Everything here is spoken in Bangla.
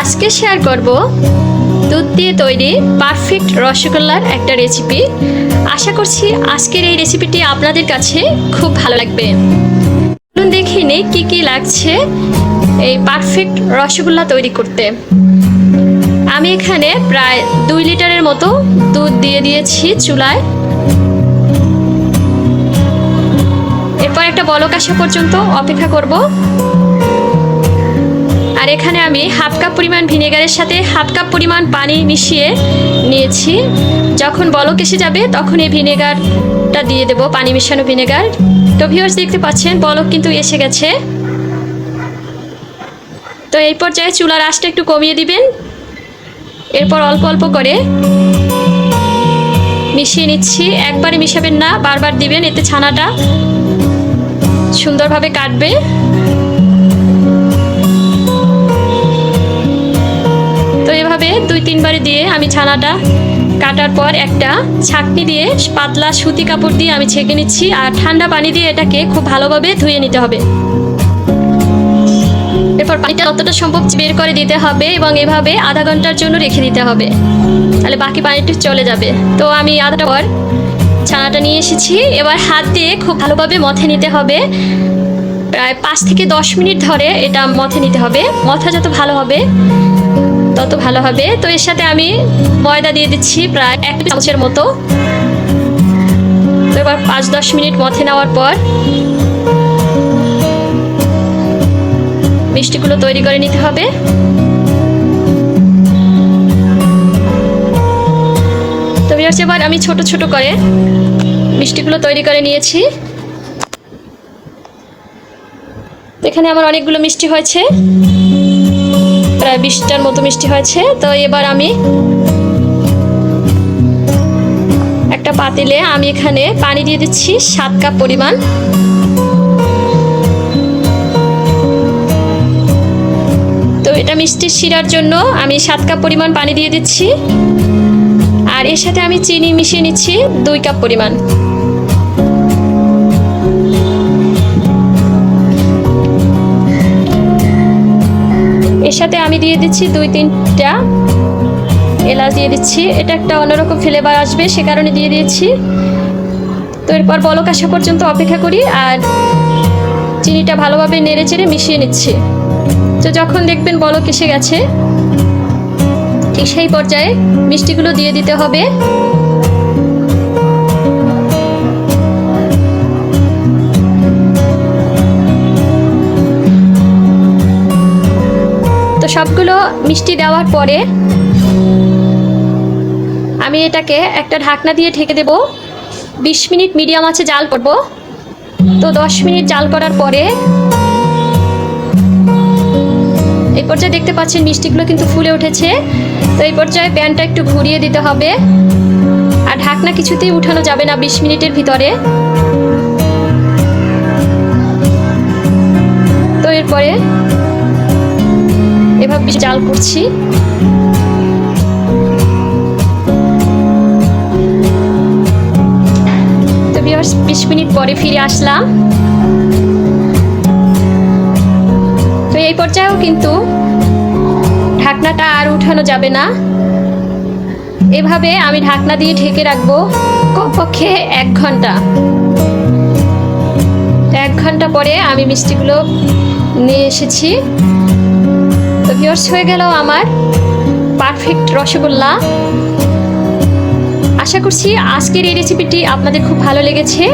আজকে শেয়ার করব দুধ দিয়ে তৈরি পারফেক্ট রসগোল্লার একটা রেসিপি আশা করছি আজকের এই রেসিপিটি আপনাদের কাছে খুব ভালো লাগবে। চলুন দেখে নেই কী কী লাগছে এই পারফেক্ট রসগোল্লা তৈরি করতে। আমি এখানে প্রায় দুই লিটারের মতো দুধ দিয়ে দিয়েছি চুলায়। এরপর একটা বলক আসা পর্যন্ত অপেক্ষা করব। এখানে আমি হাফ কাপ পরিমাণ ভিনেগারের সাথে হাফ কাপ পরিমাণ পানি মিশিয়ে নিয়েছি। যখন বলক এসে যাবে, তখন এই ভিনেগারটা দিয়ে দেব, পানি মেশানো ভিনেগার। তো ভিউয়ার্স দেখতে পাচ্ছেন, বলক কিন্তু এসে গেছে। তো এই পর্যায়ে চুলার আঁচটা একটু কমিয়ে দিবেন। এরপর অল্প অল্প করে মিশিয়ে নিচ্ছি। একবারে মিশাবেন না, বারবার দিবেন, এতে ছানাটা সুন্দরভাবে কাটবে। এভাবে দুই তিনবারে দিয়ে আমি ছানাটা কাটার পর একটা ছাকনি দিয়ে পাতলা সুতি কাপড় দিয়ে আমি ছেঁকে নিচ্ছি আর ঠান্ডা পানি দিয়ে এটাকে খুব ভালোভাবে ধুয়ে নিতে হবে। এরপর পানিটা যতটা সম্ভব বের করে দিতে হবে এবং এভাবে আধা ঘণ্টার জন্য রেখে দিতে হবে। তাহলে বাকি পানিটা চলে যাবে। তো আমি আধাটা পর ছানাটা নিয়ে এসেছি। এবার হাত দিয়ে খুব ভালোভাবে মথে নিতে হবে। প্রায় পাঁচ থেকে দশ মিনিট ধরে এটা মথে নিতে হবে। মথা যত ভালো হবে তত ভালো হবে। তো এর সাথে আমি ময়দা দিয়ে দিচ্ছি প্রায় এক চামচের মতো। তো এবার পাঁচ দশ মিনিট মথে নেওয়ার পর মিষ্টিগুলো তৈরি করে নিতে হবে। তো বিয়ার্স এবার আমি ছোট ছোট করে মিষ্টিগুলো তৈরি করে নিয়েছি। এখানে আমার অনেকগুলো মিষ্টি হয়েছে। প্রায় বিশটার মতো মিষ্টি হয়েছে। তো এবার আমি একটা পাতিলে আমি এখানে পানি দিয়ে দিচ্ছি সাত কাপ পরিমাণ। তো এটা মিষ্টির শিরার জন্য আমি সাত কাপ পরিমাণ পানি দিয়ে দিচ্ছি। আর এর সাথে আমি চিনি মিশিয়ে নিচ্ছি দুই কাপ পরিমাণ। এর সাথে আমি দিয়ে দিচ্ছি দুই তিনটা এলাচ দিয়ে দিচ্ছি। এটা একটা অন্যরকম ফ্লেভার আসবে, সে কারণে দিয়ে দিয়েছি। তো এরপর বলক আসা পর্যন্ত অপেক্ষা করি আর চিনিটা ভালোভাবে নেড়ে চেড়ে মিশিয়ে নিচ্ছি। তো যখন দেখবেন বলক এসে গেছে, ঠিক সেই পর্যায়ে মিষ্টিগুলো দিয়ে দিতে হবে। সবগুলো মিষ্টি দেওয়ার পরে আমি এটাকে একটা ঢাকনা দিয়ে ঢেকে দেব। বিশ মিনিট মিডিয়াম আছে জাল করব। তো দশ মিনিট জাল করার পরে এই পর্যায়ে দেখতে পাচ্ছেন মিষ্টিগুলো কিন্তু ফুলে উঠেছে। তো এই পর্যায়ে প্যানটা একটু ঘুরিয়ে দিতে হবে। আর ঢাকনা কিছুতেই উঠানো যাবে না বিশ মিনিটের ভিতরে। এভাবে জাল করছি। তো বিয়ার্স বিশ মিনিট পরে ফিরে আসলাম। তো এই পর্যায়েও কিন্তু ঢাকনাটা আর উঠানো যাবে না। এভাবে আমি ঢাকনা দিয়ে ঢেকে রাখব কমপক্ষে এক ঘণ্টা। এক ঘণ্টা পরে আমি মিষ্টিগুলো নিয়ে এসেছি। তো ভিউয়ার্স হয়ে গেল আমার পারফেক্ট রসগোল্লা। আশা করছি আজকের এই রেসিপিটি আপনাদের খুব ভালো লেগেছে।